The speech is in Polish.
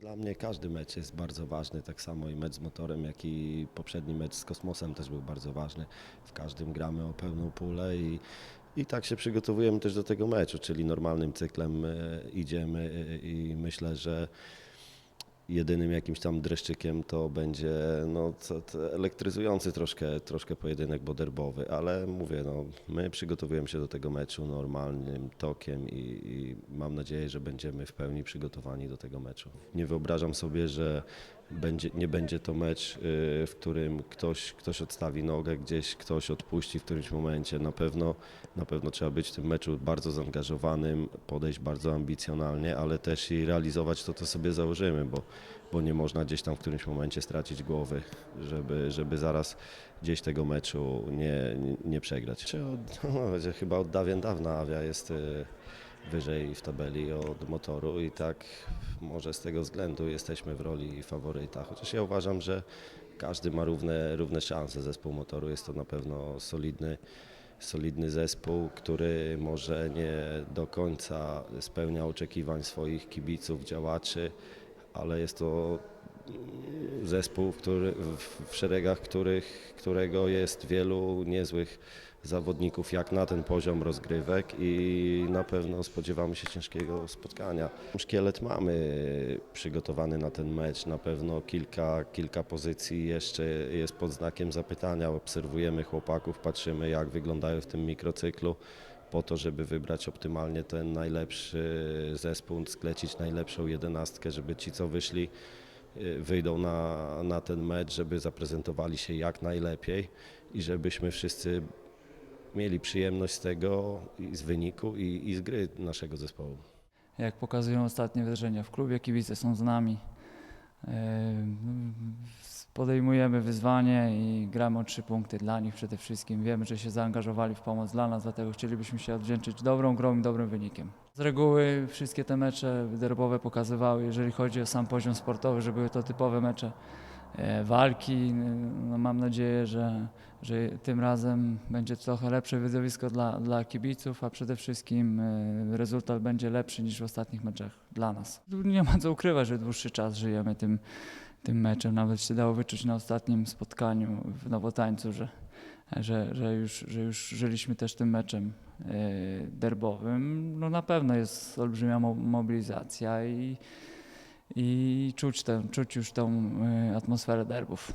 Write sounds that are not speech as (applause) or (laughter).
Dla mnie każdy mecz jest bardzo ważny, tak samo i mecz z motorem, jak i poprzedni mecz z kosmosem też był bardzo ważny. W każdym gramy o pełną pulę i, i tak się przygotowujemy też do tego meczu, czyli normalnym cyklem e, idziemy e, i myślę, że jedynym jakimś tam dreszczykiem to będzie no, elektryzujący troszkę, troszkę pojedynek boderbowy, ale mówię, no, my przygotowujemy się do tego meczu normalnym tokiem i, i mam nadzieję, że będziemy w pełni przygotowani do tego meczu. Nie wyobrażam sobie, że będzie, nie będzie to mecz, y, w którym ktoś, ktoś odstawi nogę, gdzieś ktoś odpuści w którymś momencie. Na pewno, na pewno trzeba być w tym meczu bardzo zaangażowanym, podejść bardzo ambicjonalnie, ale też i realizować to, co sobie założymy, bo, bo nie można gdzieś tam w którymś momencie stracić głowy, żeby, żeby zaraz gdzieś tego meczu nie, nie, nie przegrać. Czy od, (laughs) no, chyba od dawien dawna Awia jest y, wyżej w tabeli od motoru i tak może z tego względu jesteśmy w roli faworyta. Chociaż ja uważam, że każdy ma równe, równe szanse. Zespół motoru jest to na pewno solidny, solidny zespół, który może nie do końca spełnia oczekiwań swoich kibiców, działaczy, ale jest to zespół, który, w szeregach których, którego jest wielu niezłych zawodników jak na ten poziom rozgrywek i na pewno spodziewamy się ciężkiego spotkania. Szkielet mamy przygotowany na ten mecz, na pewno kilka, kilka pozycji jeszcze jest pod znakiem zapytania. Obserwujemy chłopaków, patrzymy jak wyglądają w tym mikrocyklu po to, żeby wybrać optymalnie ten najlepszy zespół, sklecić najlepszą jedenastkę, żeby ci co wyszli wyjdą na, na ten mecz, żeby zaprezentowali się jak najlepiej i żebyśmy wszyscy mieli przyjemność z tego i z wyniku i, i z gry naszego zespołu. Jak pokazują ostatnie wydarzenia w klubie, kibice są z nami. E, Podejmujemy wyzwanie i gramy o trzy punkty dla nich przede wszystkim. Wiemy, że się zaangażowali w pomoc dla nas, dlatego chcielibyśmy się odwdzięczyć dobrą grą i dobrym wynikiem. Z reguły wszystkie te mecze derbowe pokazywały, jeżeli chodzi o sam poziom sportowy, że były to typowe mecze e, walki. No, mam nadzieję, że, że tym razem będzie trochę lepsze widowisko dla, dla kibiców, a przede wszystkim e, rezultat będzie lepszy niż w ostatnich meczach dla nas. Nie ma co ukrywać, że dłuższy czas żyjemy tym, tym meczem. Nawet się dało wyczuć na ostatnim spotkaniu w Nowotańcu, że, że, że, już, że już żyliśmy też tym meczem e, derbowym. No na pewno jest olbrzymia mo- mobilizacja i, i czuć, tę, czuć już tą e, atmosferę derbów.